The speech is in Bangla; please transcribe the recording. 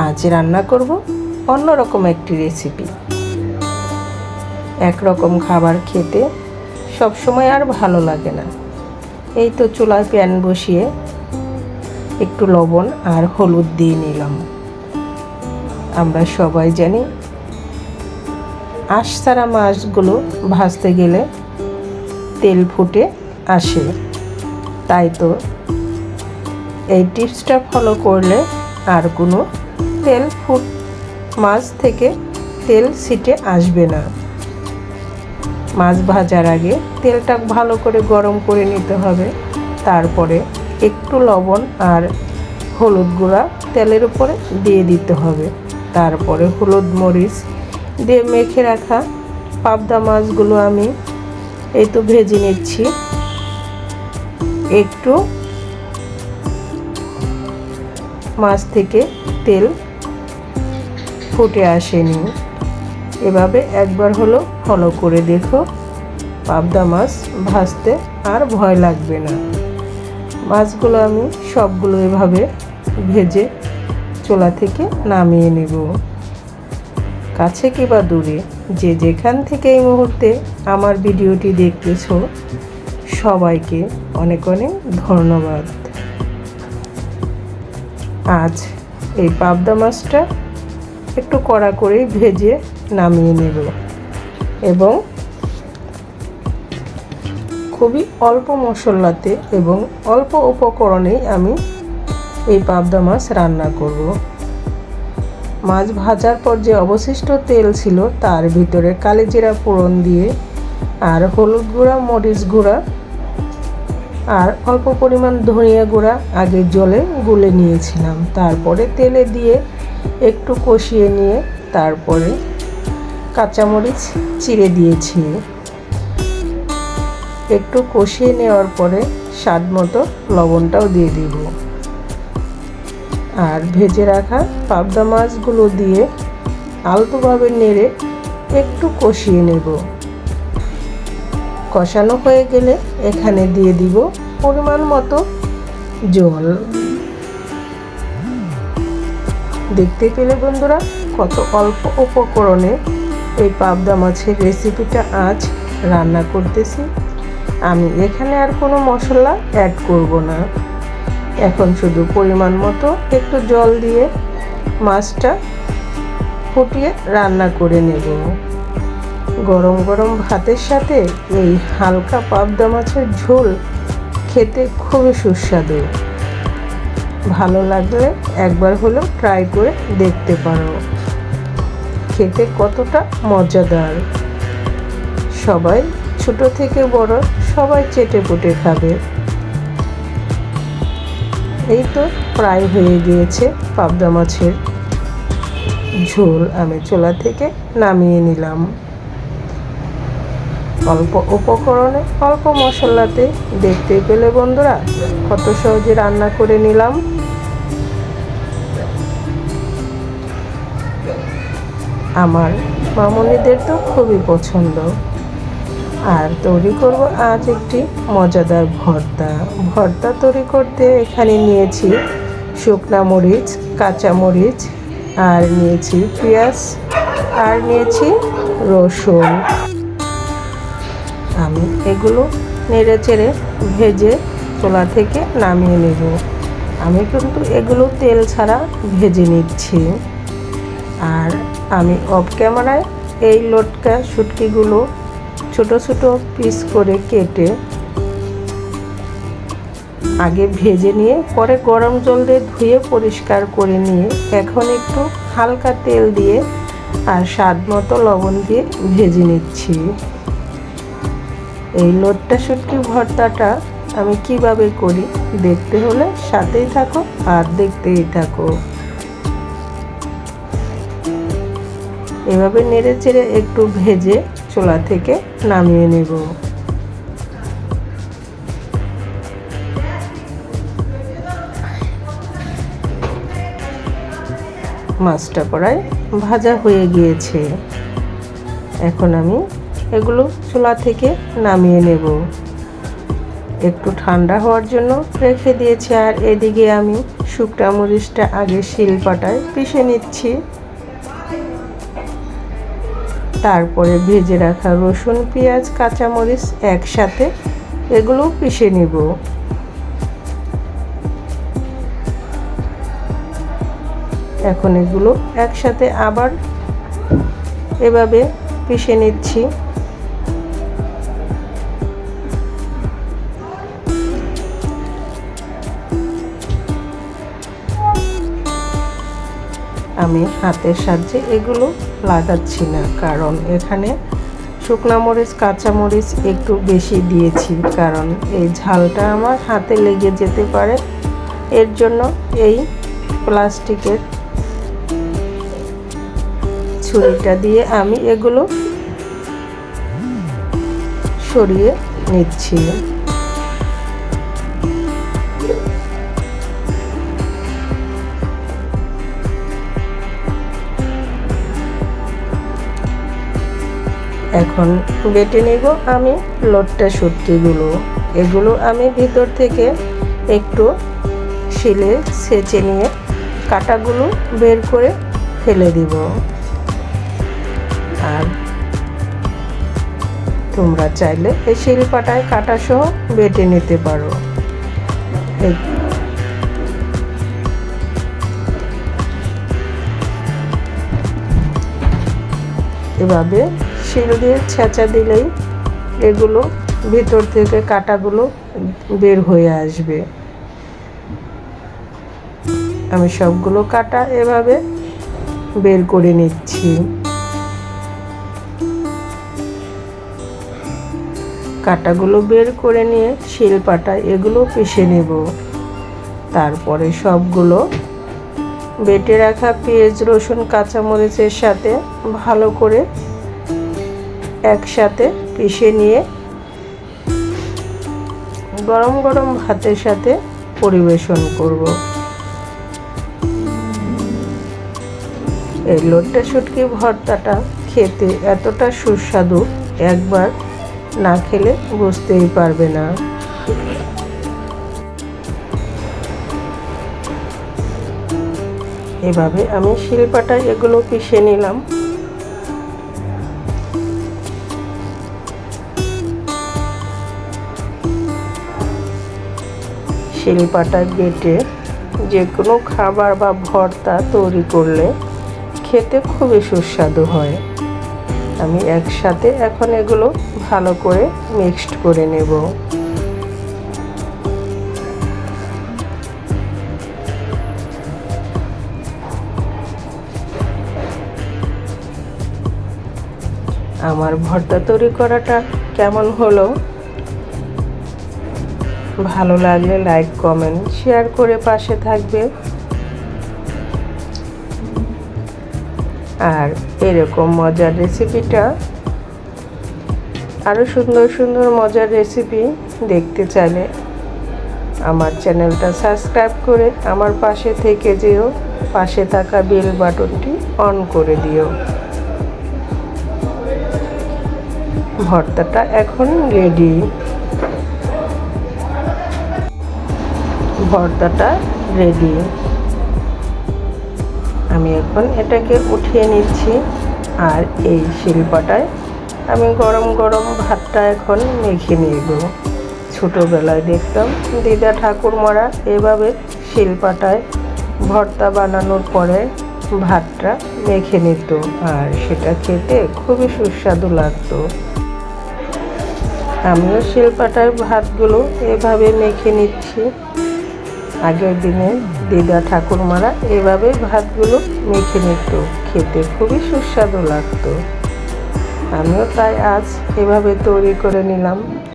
আজ রান্না করব অন্যরকম একটি রেসিপি একরকম খাবার খেতে সবসময় আর ভালো লাগে না। এই তো চুলায় প্যান বসিয়ে একটু লবণ আর হলুদ দিয়ে নিলাম। আমরা সবাই জানি আঁশ ছাড়া মাছগুলো ভাজতে গেলে তেল ফুটে আসে। তাই তো এই টিপসটা ফলো করলে আর কোনো তেল ফুট মাছ থেকে তেল ছিটে আসবে না। মাছ ভাজার আগে তেলটা ভালো করে গরম করে নিতে হবে। তারপরে একটু লবণ আর হলুদ গুঁড়া তেলের উপরে দিয়ে দিতে হবে। তারপরে হলুদ মরিচ দিয়ে মেখে রাখা পাবদা মাছগুলো আমি এই তো ভেজে নিচ্ছি। একটু মাছ থেকে তেল ফুটে আসেনি। এভাবে একবার হলো ফলো করে দেখো। পাবদা মাছ ভাজতে আর ভয় লাগবে না। মাছগুলো আমি সবগুলো এভাবে ভেজে চোলা থেকে নামিয়ে নেব। কাছে কিবা দূরে, যে যেখান থেকে এই মুহূর্তে আমার ভিডিওটি দেখতেছ, সবাইকে অনেক অনেক ধন্যবাদ। আজ এই পাবদা মাছটা একটু কড়া করে ভেজে নামিয়ে নেব। এবং খুবই অল্প মশলাতে এবং অল্প উপকরণেই আমি এই পাবদা মাছ রান্না করব। মাছ ভাজার পর যে অবশিষ্ট তেল ছিল, তার ভিতরে কালিজিরা ফোড়ন দিয়ে আর হলুদ গুঁড়া, মরিচ গুঁড়া আর অল্প পরিমাণ ধনিয়া গুঁড়া আগে জলে গুলে নিয়েছিলাম। তারপরে তেলে দিয়ে একটু কষিয়ে নিয়ে তারপরে কাঁচামরিচ চিড়ে দিয়েছি। একটু কষিয়ে নেওয়ার পরে স্বাদ মতো লবণটাও দিয়ে দিব। আর ভেজে রাখা পাবদা মাছগুলো দিয়ে আলতোভাবে নেড়ে একটু কষিয়ে নেব। কষানো হয়ে গেলে এখানে দিয়ে দিব পরিমাণ মতো জল। দেখতে পেলে বন্ধুরা কত অল্প উপকরণে এই পাবদা মাছের রেসিপিটা আজ রান্না করতেছি। আমি এখানে আর কোনো মশলা অ্যাড করব না। এখন শুধু পরিমাণ মতো একটু জল দিয়ে মাছটা ফুটিয়ে রান্না করে নেব। গরম গরম ভাতের সাথে এই হালকা পাবদা মাছের ঝোল খেতে খুবই সুস্বাদু। ভালো লাগলে একবার হলেও ট্রাই করে দেখতে পারো। খেতে কতটা মজাদার। সবাই ছোট থেকে বড় সবাই চেটে পুটে খাবে। এই তো প্রায় হয়ে গিয়েছে পাবদা মাছের ঝোল। আমি চোলা থেকে নামিয়ে নিলাম। অল্প উপকরণে অল্প মশলাতে দেখতে পেলে বন্ধুরা, কত সহজে রান্না করে নিলাম। আমার মামনিদের তো খুবই পছন্দ। আর তৈরি করব আজ একটি মজাদার ভর্তা। ভর্তা তৈরি করতে এখানে নিয়েছি শুকনা মরিচ, কাঁচা মরিচ, আর নিয়েছি পেঁয়াজ, আর নিয়েছি রসুন। আমি এগুলো নেড়ে চেড়ে ভেজে চোলা থেকে নামিয়ে নেব। আমি কিন্তু এগুলো তেল ছাড়া ভেজে নিচ্ছি। আর আমি অফ ক্যামেরায় এই লটকা শুটকিগুলো ছোট ছোট পিস করে কেটে আগে ভেজে নিয়ে পরে গরম জল দিয়ে ধুয়ে পরিষ্কার করে নিয়ে এখন একটু হালকা তেল দিয়ে আর স্বাদ মতো লবণ দিয়ে ভেজে নিচ্ছি। এই লোটটা শুটকি ভর্তাটা আমি কীভাবে করি দেখতে হলে সাথেই থাকো আর দেখতেই থাকো। এভাবে নেড়ে চেড়ে একটু ভেজে চোলা থেকে নামিয়ে নেব। মাছটা প্রায় ভাজা হয়ে গিয়েছে। এখন আমি এগুলো চুলা থেকে নামিয়ে নেব। একটু ঠান্ডা হওয়ার জন্য রেখে দিয়েছি, আর এদিকে আমি শুকনা মরিচটা আগে শিলপাটায় পিষে নিচ্ছি। তারপরে ভেজে রাখা রসুন, পেঁয়াজ, কাঁচামরিচ একসাথে এগুলো পিষে নিব। এখন এগুলো একসাথে আবার এভাবে পিষে নিচ্ছি। আমি হাতের সাহায্যে এগুলো লাগাচ্ছি না, কারণ এখানে শুকনা মরিচ, কাঁচা মরিচ একটু বেশি দিয়েছি, কারণ এই ঝালটা আমার হাতে লেগে যেতে পারে। এর জন্য এই প্লাস্টিকের ছুরিটা দিয়ে আমি এগুলো সরিয়ে নিচ্ছি। এখন বেটে নিব আমি লোটটা শুটকিগুলো এগুলো আমি ভিতর থেকে একটু শিলে সেচে নিয়ে কাটাগুলো বের করে ফেলে দিব। আর তোমরা চাইলে এই শিলপাটায় কাটা সহ বেটে নিতে পারো। এভাবে শিল দিয়ে ছেঁচা দিলেই এগুলো ভিতর থেকে কাটাগুলো বের হয়ে আসবে। আমি সবগুলো কাটা এভাবে বের করে নিচ্ছি। কাটাগুলো বের করে নিয়ে শিলপাটা এগুলো পিষে নেব। তারপরে সবগুলো বেটে রাখা পেঁয়াজ, রসুন, কাঁচামরিচের সাথে ভালো করে একসাথে পিষে নিয়ে গরম গরম ভাতের সাথে পরিবেশন করব। এই লোটটা শুটকি ভর্তাটা খেতে এতটা সুস্বাদু, একবার না খেলে বুঝতেই পারবে না। এভাবে আমি শিলপাটায় এগুলো পিষে নিলাম। শিলপাটা বেটে যে কোনো খাবার বা ভর্তা তৈরি করলে খেতে খুবই সুস্বাদু হয়। আমি একসাথে এখন এগুলো ভালো করে মিক্সড করে নেব। আমার ভর্তা তৈরি করাটা কেমন হলো? ভালো লাগলে লাইক, কমেন্ট, শেয়ার করে পাশে থাকবে। আর এরকম মজার রেসিপিটা আরও সুন্দর সুন্দর মজার রেসিপি দেখতে চাইলে আমার চ্যানেলটা সাবস্ক্রাইব করে আমার পাশে থেকে যেও। পাশে থাকা বেল বাটনটি অন করে দিও। ভর্তাটা এখন রেডি। ভর্তাটা রেডি আমি এখন এটাকে উঠিয়ে নিচ্ছি, আর এই শিল্পটায় আমি গরম গরম ভাতটা এখন মেখে নেব। ছোটোবেলায় দেখতাম দিদা ঠাকুরমারা এভাবে শিল্পাটায় ভর্তা বানানোর পরে ভাতটা মেখে নিত, আর সেটা খেতে খুবই সুস্বাদু লাগতো। আমিও শিল্পাটার ভাতগুলো এভাবে মেখে নিচ্ছি। আগের দিনে দিদা ঠাকুরমারা এভাবে ভাতগুলো মেখে নিত। খেতে খুবই সুস্বাদু লাগতো। আমিও তাই আজ এভাবে তৈরি করে নিলাম।